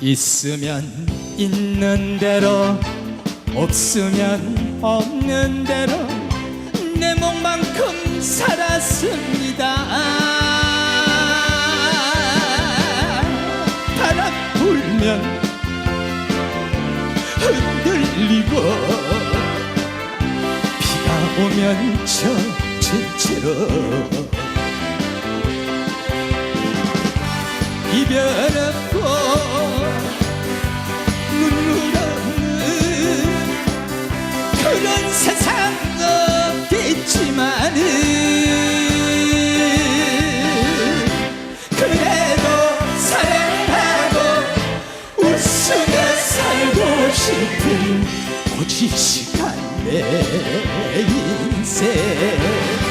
있으면 있는 대로 없으면 없는 대로 내 몸만큼 살았습니다. 바람 불면 흔들리고 비가 오면 젖은 채로 이별 없 그래도 사랑하고 웃으며 살고 싶은 고지식한 내 인생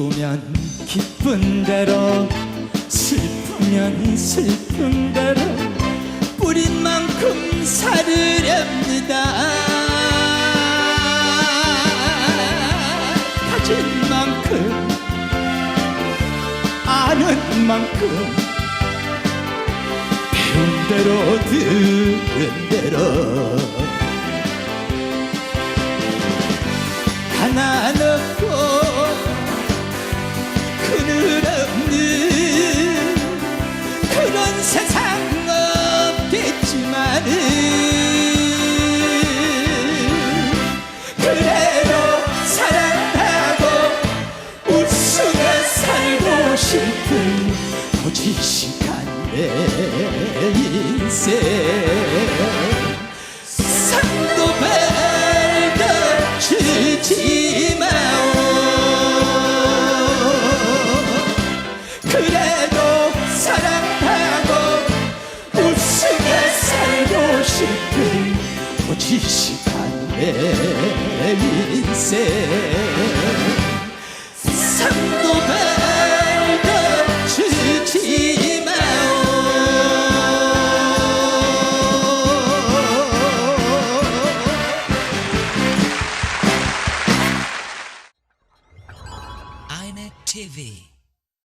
기쁘면 기쁜 대로 슬프면 슬픈 대로 뿌린 만큼 살으렵니다. 가진 만큼 아는 만큼 배운 대로 들은 대로 고지식한 내 인생. 상도 발도 주지 마오. 그래도 사랑하고 웃으며 살고 싶은 고지식한 내 인생 TV